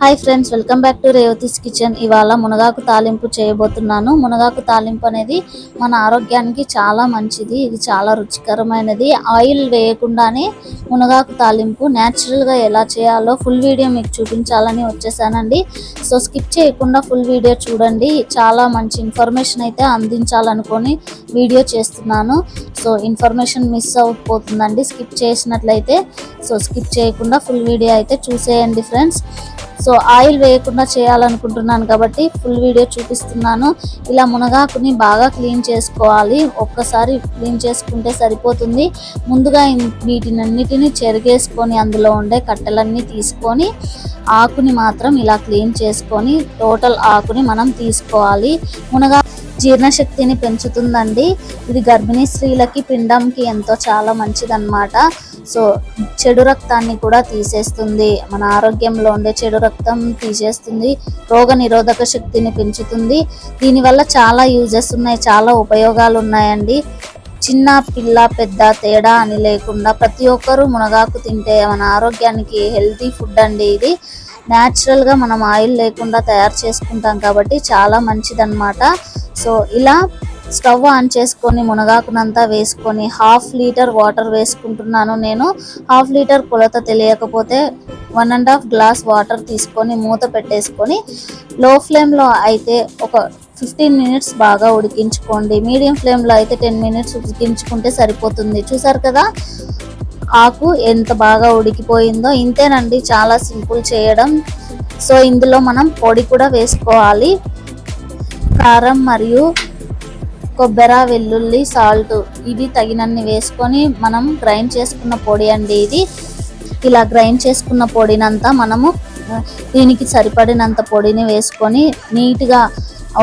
Hi friends welcome back to Revathi's kitchen. ఇవాళ మునగాకు తాలింపు చేయబోతున్నాను. మునగాకు తాలింపు అనేది మన ఆరోగ్యానికి చాలా మంచిది. ఇది చాలా రుచికరమైనది. ఆయిల్ వేయకుండానే మునగాకు తాలింపు న్యాచురల్గా ఎలా చేయాలో ఫుల్ వీడియో మీకు చూపించాలని వచ్చేసానండి. సో స్కిప్ చేయకుండా ఫుల్ వీడియో చూడండి. చాలా మంచి ఇన్ఫర్మేషన్ అయితే అందించాలనుకొని వీడియో చేస్తున్నాను. సో ఇన్ఫర్మేషన్ మిస్ అవ్వకపోతుందండి స్కిప్ చేసినట్లయితే సో స్కిప్ చేయకుండా ఫుల్ వీడియో అయితే చూసేయండి ఫ్రెండ్స్. సో ఆయిల్ వేయకుండా చేయాలనుకుంటున్నాను కాబట్టి ఫుల్ వీడియో చూపిస్తున్నాను. ఇలా మునగాకుని బాగా క్లీన్ చేసుకోవాలి. ఒక్కసారి క్లీన్ చేసుకుంటే సరిపోతుంది. ముందుగా వీటినన్నిటిని చెరిగేసుకొని అందులో ఉండే కట్టెలన్నీ తీసుకొని ఆకుని మాత్రం ఇలా క్లీన్ చేసుకొని టోటల్ ఆకుని మనం తీసుకోవాలి. మునగా జీర్ణశక్తిని పెంచుతుందండి. ఇది గర్భిణీ స్త్రీలకి పిండంకి ఎంతో చాలా మంచిదన్నమాట. సో చెడు రక్తాన్ని కూడా తీసేస్తుంది. మన ఆరోగ్యంలో ఉండే చెడు రక్తం తీసేస్తుంది. రోగ నిరోధక శక్తిని పెంచుతుంది. దీనివల్ల చాలా యూజెస్ ఉన్నాయి చాలా ఉపయోగాలు ఉన్నాయండి. చిన్న పిల్ల పెద్ద తేడా అని లేకుండా ప్రతి ఒక్కరూ మునగాకు తింటే మన ఆరోగ్యానికి హెల్తీ ఫుడ్ అండి ఇది. న్యాచురల్గా మనం ఆయిల్ లేకుండా తయారు చేసుకుంటాం కాబట్టి చాలా మంచిదన్నమాట. సో ఇలా స్టవ్ ఆన్ చేసుకొని మునగాకునంతా వేసుకొని హాఫ్ లీటర్ వాటర్ వేసుకుంటున్నాను నేను. హాఫ్ లీటర్ కొలత తెలియకపోతే one and half glass water తీసుకొని మూత పెట్టేసుకొని లో ఫ్లేమ్లో అయితే ఒక ఫిఫ్టీన్ మినిట్స్ బాగా ఉడికించుకోండి. మీడియం ఫ్లేమ్లో అయితే టెన్ మినిట్స్ ఉడికించుకుంటే సరిపోతుంది. చూసారు కదా? ఆకు ఎంత బాగా ఉడికిపోయిందో. ఇంతేనండి చాలా సింపుల్ చేయడం. సో ఇందులో మనం పొడి కూడా వేసుకోవాలి. కారం మరియు కొబ్బరి వెల్లుల్లి సాల్ట్ ఇవి తగినన్ని వేసుకొని మనం గ్రైండ్ చేసుకున్న పొడి అండి ఇది. ఇలా గ్రైండ్ చేసుకున్న పొడినంతా మనము దీనికి సరిపడినంత పొడిని వేసుకొని నీట్గా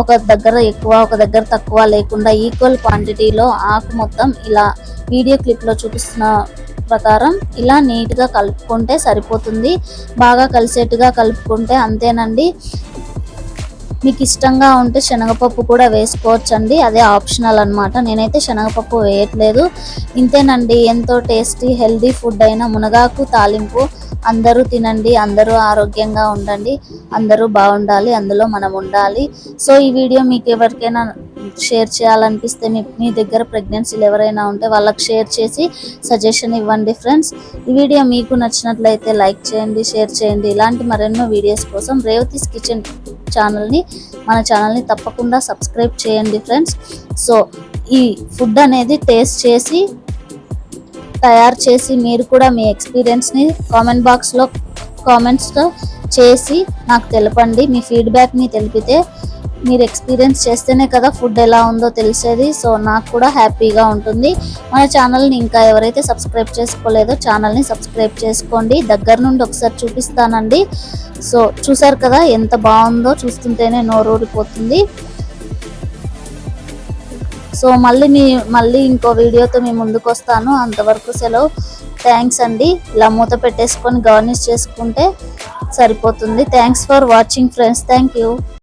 ఒక దగ్గర ఎక్కువ ఒక దగ్గర తక్కువ లేకుండా ఈక్వల్ క్వాంటిటీలో ఆకు మొత్తం ఇలా వీడియో క్లిప్లో చూపిస్తున్న ప్రకారం ఇలా నీట్గా కలుపుకుంటే సరిపోతుంది. బాగా కలిసేట్టుగా కలుపుకుంటే అంతేనండి. మీకు ఇష్టంగా ఉంటే శనగపప్పు కూడా వేసుకోవచ్చండి. అదే ఆప్షనల్ అనమాట నేనైతే శనగపప్పు వేయట్లేదు. ఇంతేనండి ఎంతో టేస్టీ హెల్దీ ఫుడ్ అయిన మునగాకు తాలింపు అందరూ తినండి అందరూ ఆరోగ్యంగా ఉండండి అందరూ బాగుండాలి అందులో మనం ఉండాలి. సో ఈ వీడియో మీకు ఎవరికైనా షేర్ చేయాలనిపిస్తే మీ మీ దగ్గర ప్రెగ్నెన్సీలు ఎవరైనా ఉంటే వాళ్ళకి షేర్ చేసి సజెషన్ ఇవ్వండి ఫ్రెండ్స్. ఈ వీడియో మీకు నచ్చినట్లయితే లైక్ చేయండి షేర్ చేయండి. ఇలాంటి మరెన్నో వీడియోస్ కోసం రేవతీస్ కిచెన్ ఛానల్ని మన ఛానల్ని తప్పకుండా సబ్స్క్రైబ్ చేయండి ఫ్రెండ్స్ సో ఈ ఫుడ్ అనేది టేస్ట్ చేసి తయారు చేసి మీరు కూడా మీ ఎక్స్పీరియన్స్ని కామెంట్ బాక్స్లో కామెంట్స్తో చేసి నాకు తెలపండి. మీ ఫీడ్బ్యాక్ని తెలిపితే మీరు ఎక్స్పీరియన్స్ చేస్తేనే కదా ఫుడ్ ఎలా ఉందో తెలిసేది. సో నాకు కూడా హ్యాపీగా ఉంటుంది. మన ఛానల్ని ఇంకా ఎవరైతే సబ్స్క్రైబ్ చేసుకోలేదో ఛానల్ని సబ్స్క్రైబ్ చేసుకోండి. దగ్గర నుండి ఒకసారి చూపిస్తానండి. సో చూసారు కదా ఎంత బాగుందో చూస్తుంటేనే నోరూరిపోతుంది సో మళ్ళీ మీ మళ్ళీ ఇంకో వీడియోతో మీ ముందుకు వస్తాను. అంతవరకు సెలవు. థ్యాంక్స్ అండి. ఇలా మూత పెట్టేసుకొని గార్నిష్ చేసుకుంటే సరిపోతుంది. Thanks for watching friends. Thank you.